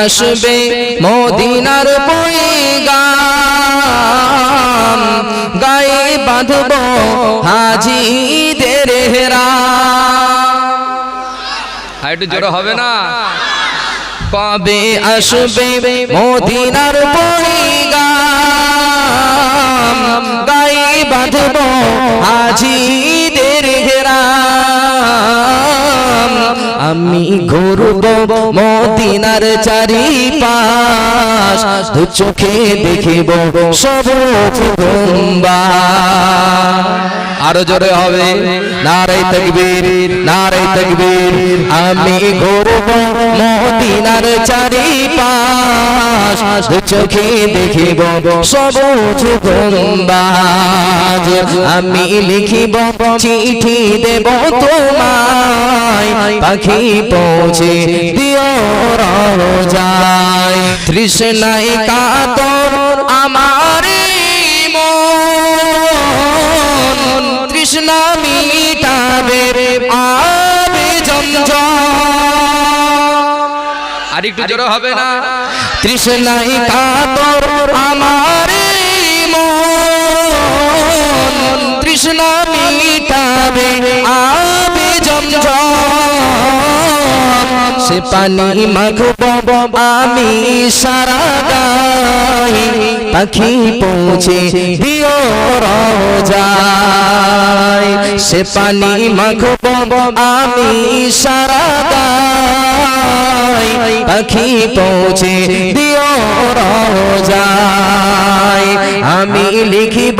আসবে মদিনার পৈগাম। গায়ে বাঁধব হাজিদের হেরা। একটু জোরে হবে না? কবে আসবে মদিনার পৈগাম? গায়ে বাঁধব হাজিদের আমি ঘুরব মদিনার চারিপাশ। দু চোখে দেখিব সব গম্বা আরও জোরে হবে। নারাই তকবীর নারাই তকবীর। আমি ঘুরব মদিনার চারিপাশ। দু চোখে দেখিব সবুজ গম্বাজ আমি লিখিব চিঠি দেব তোমায়। পাখি পৌঁছে দিও যায় তৃষ্ণাই কাতর তৃষ্ণা মিটাবে আবে আর একটু জোরে হবে না? তৃষ্ণাই কাতর আমার তৃষ্ণা মিটাবে আবে সে পানি মাখব আমি সারা গাই পাখি পৌঁছে দিও রায় সে পানি মাখব আমি সারা গাই পাখি পৌঁছে দিও রায় আমি লিখিব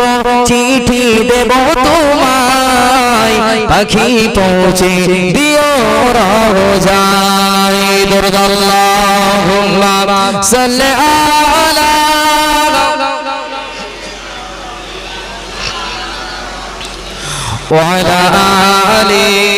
চিঠি দেব তোমায়। পাখি পৌঁছে দিও রায় দুর্গাল্লাহুম্মা সাল্লি وعلى آله